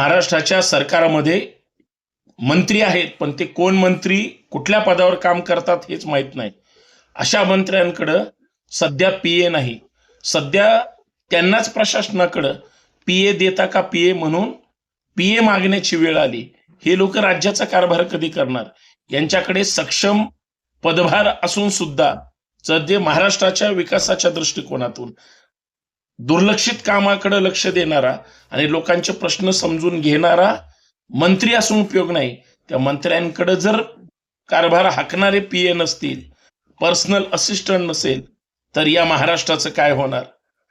महाराष्ट्राच्या सरकारमध्ये मंत्री आहेत पण ते कोण मंत्री कुठल्या पदावर काम करतात हेच माहीत नाही. अशा मंत्र्यांकडं सध्या पी ए नाही. सध्या त्यांनाच प्रशासनाकडं पी ए देता का पी ए म्हणून पी ए मागण्याची वेळ आली. हे लोक राज्याचा कारभार कधी करणार? यांच्याकडे सक्षम पदभार असून सुद्धा जर जे महाराष्ट्राच्या विकासाच्या दृष्टिकोनातून दुर्लक्षित कामाकडे लक्ष देणारा आणि लोकांचे प्रश्न समजून घेणारा मंत्री असून उपयोग नाही. त्या मंत्र्यांकडे जर कारभार हाकणारे पी ए नसतील पर्सनल असिस्टंट नसेल तर या महाराष्ट्राचं काय होणार?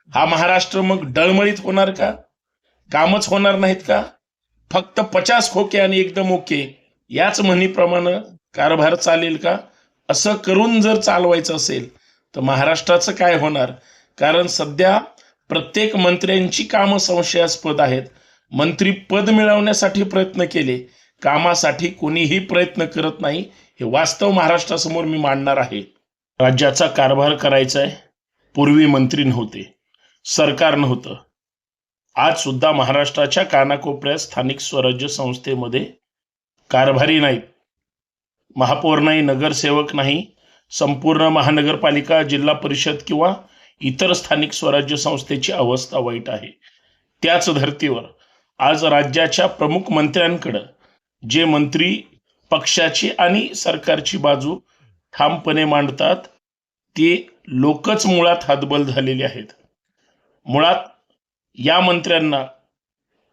हा महाराष्ट्र मग डळमळीत होणार का? कामच होणार नाहीत का? फक्त पचास खोके आणि एकदम ओके याच म्हणीप्रमाणे कारभार चालेल का? असं करून जर चालवायचं असेल तर महाराष्ट्राचं काय होणार? कारण सध्या प्रत्येक मंत्र्यांची कामं संशयास्पद आहेत. मंत्री पद मिळवण्यासाठी प्रयत्न केले. कामासाठी कोणीही प्रयत्न करत नाही. हे वास्तव महाराष्ट्रासमोर मी मांडणार आहे. राज्याचा कारभार करायचा आहे. पूर्वी मंत्री नव्हते. सरकार नव्हतं. आज सुद्धा महाराष्ट्राच्या कानाकोपऱ्यात स्थानिक स्वराज्य संस्थेमध्ये कारभारी नाहीत. महापौर नाही नगरसेवक नाही. संपूर्ण महानगरपालिका जिल्हा परिषद किंवा इतर स्थानिक स्वराज्य संस्थेची अवस्था वाईट आहे. त्याच धर्तीवर आज राज्याच्या प्रमुख मंत्र्यांकडं जे मंत्री पक्षाची आणि सरकारची बाजू ठामपणे मांडतात ते लोकच मुळात हातबल झालेले आहेत. मुळात या मंत्र्यांना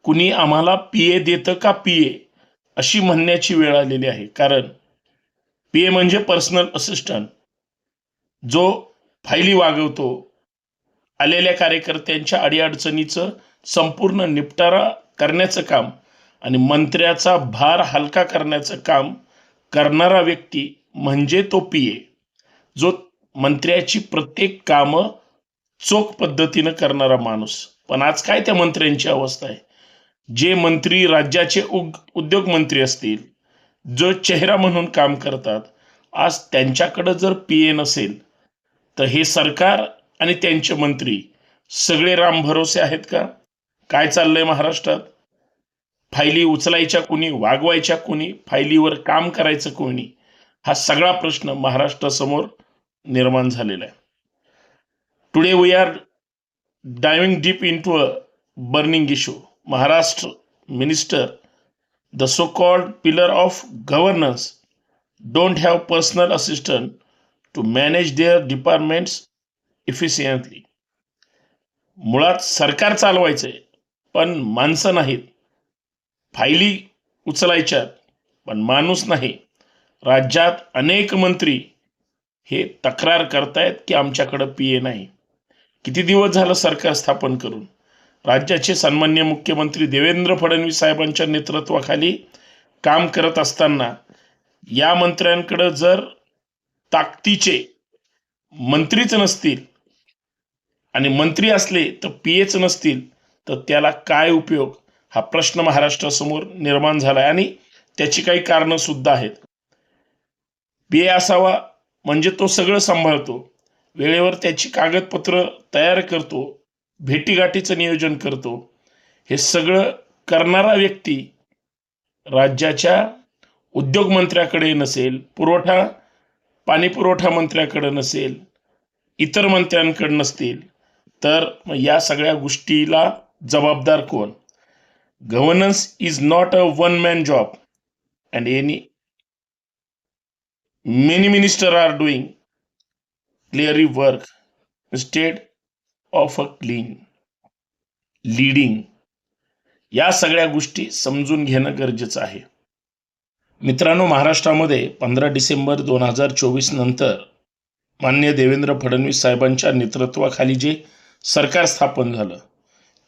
कुणी आम्हाला पी ए देतं का पी ए अशी म्हणण्याची वेळ आलेली आहे. कारण पी ए म्हणजे पर्सनल असिस्टंट जो फायली वागवतो आलेल्या कार्यकर्त्यांच्या अडीअडचणीचं संपूर्ण निपटारा करण्याचं काम आणि मंत्र्याचा भार हलका करण्याचं काम करणारा व्यक्ती म्हणजे तो पी ए. जो मंत्र्याची प्रत्येक कामं चोख पद्धतीनं करणारा माणूस. पण आज काय त्या मंत्र्यांची अवस्था आहे? जे मंत्री राज्याचे उग उद्योगमंत्री असतील जो चेहरा म्हणून काम करतात आज त्यांच्याकडं जर पी ए नसेल तर हे सरकार आणि त्यांचे मंत्री. सगळे राम भरोसे आहेत का? काय चाललंय महाराष्ट्रात? फायली उचलायच्या कोणी वागवायच्या कोणी फायलीवर काम करायचं कोणी? हा सगळा प्रश्न महाराष्ट्रासमोर निर्माण झालेला आहे. Today we are diving deep into a burning issue Maharashtra minister the so called pillar of governance don't have personal assistant to manage their departments efficiently मुळात सरकार चालवायचंय पण माणसं नाहीत. फायली उचलायच्यात पण माणूस नाही. राज्यात अनेक मंत्री हे तक्रार करतायत की आमच्याकडं पी ए नाही. किती दिवस झालं सरकार स्थापन करून? राज्याचे सन्मान्य मुख्यमंत्री देवेंद्र फडणवीस साहेबांच्या नेतृत्वाखाली काम करत असताना या मंत्र्यांकडं जर ताकदीचे मंत्रीच नसतील आणि मंत्री असले तर पी एच नसतील तर त्याला काय उपयोग? हा प्रश्न महाराष्ट्रासमोर निर्माण झाला आहे आणि त्याची काही कारणं सुद्धा आहेत. पी ए असावा म्हणजे तो सगळं सांभाळतो. वेळेवर त्याची कागदपत्र तयार करतो. भेटीगाठीचं नियोजन करतो. हे सगळं करणारा व्यक्ती राज्याच्या उद्योगमंत्र्याकडे नसेल पुरवठा पाणीपुरवठा मंत्र्याकडे नसेल इतर मंत्र्यांकडे नसतील तर या सगळ्या गोष्टीला जबाबदार कोण? Governance is not a one man job and any many minister are doing clearly work state of a clean leading या सगळ्या गोष्टी समजून घेणं गरजेचं आहे. मित्रांनो महाराष्ट्रामध्ये पंधरा डिसेंबर दोन हजार चोवीस नंतर मान्य देवेंद्र फडणवीस साहेबांच्या नेतृत्वाखाली जे सरकार स्थापन झालं.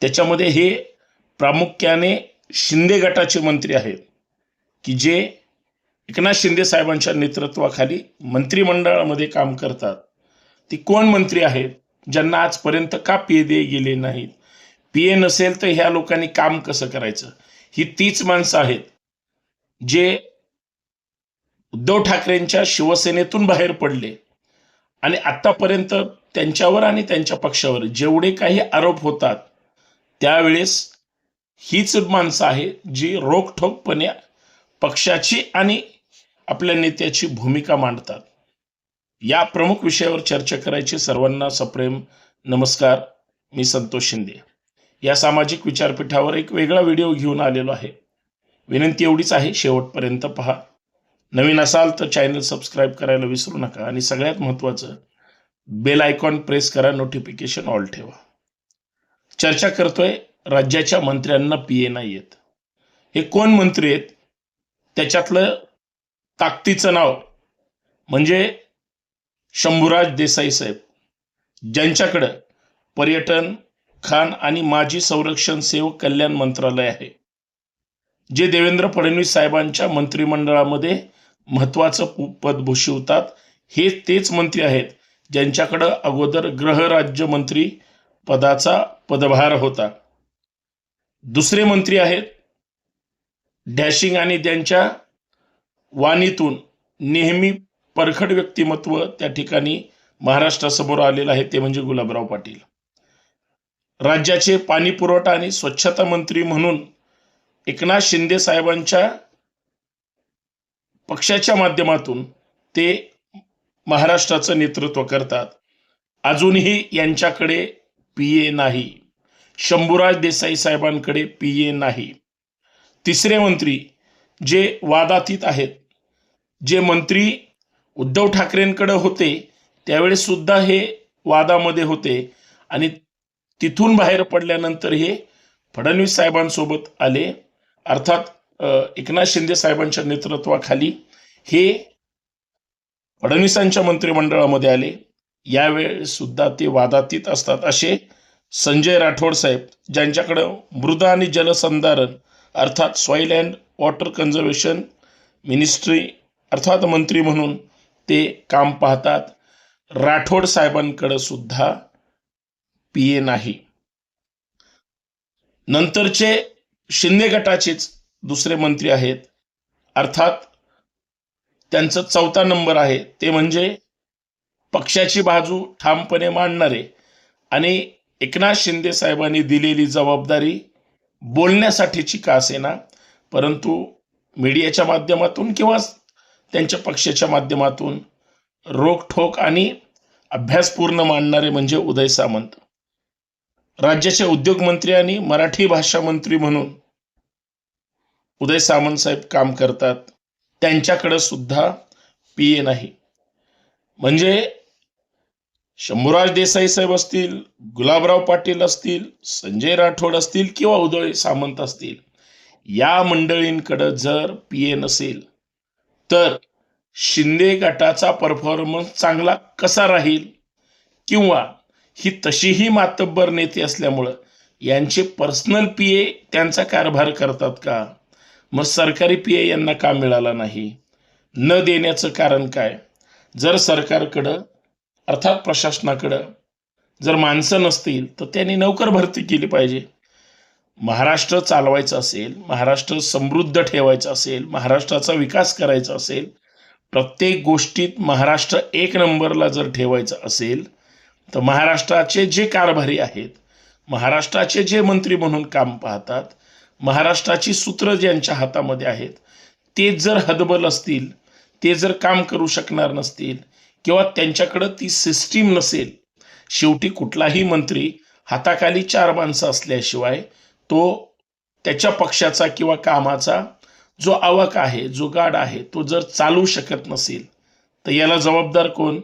त्याच्यामध्ये हे प्रामुख्याने शिंदे गटाचे मंत्री आहेत. की जे एकनाथ शिंदे साहेबांच्या नेतृत्वाखाली मंत्रिमंडळामध्ये काम करतात. ती कोण मंत्री आहेत? ज्यांना आजपर्यंत का पी ए दे गेले नाहीत? पी ए नसेल तर ह्या लोकांनी काम कसं करायचं? ही तीच माणसं आहेत. जे उद्धव ठाकरेंच्या शिवसेनेतून बाहेर पडले. आणि आतापर्यंत त्यांच्यावर आणि त्यांच्या पक्षावर जेवढे काही आरोप होतात त्यावेळेस हीच माणसं आहे जी रोखठोकपणे पक्षाची आणि आपल्या नेत्याची भूमिका मांडतात. या प्रमुख विषयावर चर्चा करायची सर्वांना सप्रेम नमस्कार मी संतोष शिंदे. या सामाजिक विचारपीठावर एक वेगळा व्हिडिओ घेऊन आलेलो आहे. विनंती एवढीच आहे शेवटपर्यंत पहा. नवीन असाल तर चॅनल सबस्क्राईब करायला विसरू नका आणि सगळ्यात महत्त्वाचं बेल आयकॉन प्रेस करा नोटिफिकेशन ऑल ठेवा. चर्चा करतोय राज्याच्या मंत्र्यांना पी ए नाही येत. हे कोण मंत्री आहेत? त्याच्यातलं ताकदीचं नाव म्हणजे शंभूराज देसाई साहेब. ज्यांच्याकडं पर्यटन खान आणि माजी संरक्षण सेवक कल्याण मंत्रालय आहे. जे देवेंद्र फडणवीस साहेबांच्या मंत्रिमंडळामध्ये महत्वाचं पद भूषवतात हे तेच मंत्री आहेत. ज्यांच्याकडं अगोदर गृहराज्यमंत्री पदाचा पदभार होता. दुसरे मंत्री आहेत. डॅशिंग आणि त्यांच्या वाणीतून नेहमी परखड व्यक्तिमत्व त्या ठिकाणी महाराष्ट्रासमोर आलेलं आहे ते म्हणजे गुलाबराव पाटील. राज्याचे पाणी पुरवठा आणि स्वच्छता मंत्री म्हणून एकनाथ शिंदे साहेबांच्या पक्षाच्या माध्यमातून ते महाराष्ट्राचं नेतृत्व करतात. अजूनही यांच्याकडे पी ए नाही. शंभूराज देसाई साहेबांकडे पी ए नाही. तिसरे मंत्री जे वादातीत आहेत जे मंत्री उद्धव ठाकरेंकडे होते त्यावेळेस सुद्धा हे वादामध्ये होते आणि तिथून बाहेर पडल्यानंतर हे फडणवीस साहेबांसोबत आले. अर्थात एकनाथ शिंदे साहेबांच्या नेतृत्वाखाली हे फडणवीसांच्या मंत्रिमंडळामध्ये आले. यावेळेस सुद्धा ते वादातीत असतात असे संजय राठोड साहेब ज्यांच्याकडं मृदा आणि जलसंधारण अर्थात soil and water conservation ministry अर्थात मंत्री म्हणून ते काम पाहतात. राठोड साहेबांकडं सुद्धा पी ए नाही. नंतरचे शिंदे गटाचेच दुसरे मंत्री आहेत. अर्थात त्यांचा चौथा नंबर आहे. ते म्हणजे पक्षाची बाजू ठामपणे मांडणारे आणि एकनाथ शिंदे साहेबांनी दिलेली जबाबदारी बोलण्यासाठीची का असेना परंतु मीडियाच्या माध्यमातून किंवा त्यांच्या पक्षाच्या माध्यमातून रोखठोक आणि अभ्यासपूर्ण मांडणारे म्हणजे उदय सामंत. राज्याचे उद्योगमंत्री आणि मराठी भाषा मंत्री म्हणून उदय सामंत साहेब काम करतात. त्यांच्याकडं सुद्धा पी ए नाही. म्हणजे शंभूराज देसाई साहेब असतील गुलाबराव पाटील असतील संजय राठोड असतील किंवा उदय सामंत असतील या मंडळींकडं जर पी ए नसेल तर शिंदे गटाचा परफॉर्मन्स चांगला कसा राहील? किंवा ही तशीही मातब्बर नेते असल्यामुळं यांचे पर्सनल पी ए त्यांचा कारभार करतात का? मग सरकारी पी ए यांना का मिळाला नाही? न देण्याचं कारण काय? जर सरकारकडं अर्थात प्रशासनाकडं जर माणसं नसतील तर त्यांनी नोकर भरती केली पाहिजे. महाराष्ट्र चालवायचं असेल महाराष्ट्र समृद्ध ठेवायचं असेल महाराष्ट्राचा विकास करायचा असेल प्रत्येक गोष्टीत महाराष्ट्र एक नंबरला जर ठेवायचं असेल तर महाराष्ट्राचे जे कारभारी आहेत महाराष्ट्राचे जे मंत्री म्हणून काम पाहतात महाराष्ट्राची सूत्र ज्यांच्या हातामध्ये आहेत ते जर हदबल असतील ते जर काम करू शकणार नसतील किंवा त्यांच्याकडं ती सिस्टीम नसेल शेवटी कुठलाही मंत्री हाताखाली चार माणसं असल्याशिवाय तो त्याच्या पक्षाचा किंवा कामाचा जो आवक आहे जो गाड आहे तो जर चालू शकत नसेल तर याला जबाबदार कोण?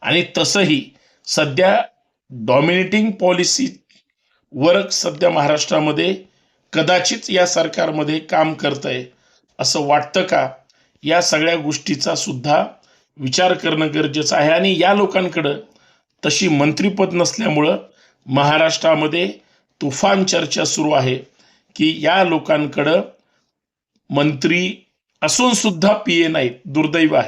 आणि तसंही सध्या डॉमिनेटिंग पॉलिसी वर्क सध्या महाराष्ट्रामध्ये कदाचित या सरकारमध्ये काम करत आहे असं वाटतं का? या सगळ्या गोष्टीचा सुद्धा विचार करणं गरजेचं आहे. आणि या लोकांकडं तशी मंत्रीपद नसल्यामुळं महाराष्ट्रामध्ये तुफान चर्चा सुरू आहे की या लोकांकडं मंत्री असून सुद्धा पी ए नाहीत दुर्दैव आहे.